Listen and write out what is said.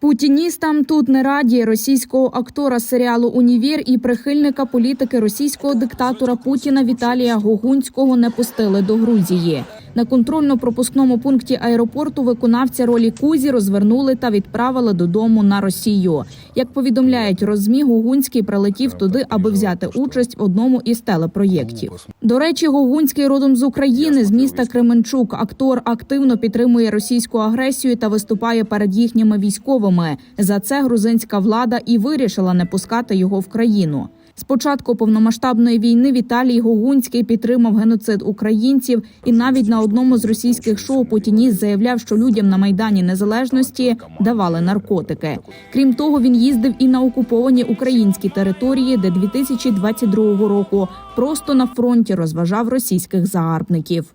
Путіністам тут не раді російського актора серіалу Унівір і прихильника політики російського диктатора Путіна Віталія Гогунського не пустили до Грузії. На контрольно-пропускному пункті аеропорту виконавця ролі Кузі розвернули та відправили додому на Росію. Як повідомляють розмі, Гогунський прилетів туди, аби взяти участь в одному із телепроєктів. До речі, Гогунський родом з України, з міста Кременчук. Актор активно підтримує російську агресію та виступає перед їхніми військовими. За це грузинська влада і вирішила не пускати його в країну. З початку повномасштабної війни Віталій Гогунський підтримав геноцид українців і навіть на одному з російських шоу «Путініст» заявляв, що людям на майдані незалежності давали наркотики. Крім того, він їздив і на окуповані українські території, де 2022 року просто на фронті розважав російських загарбників.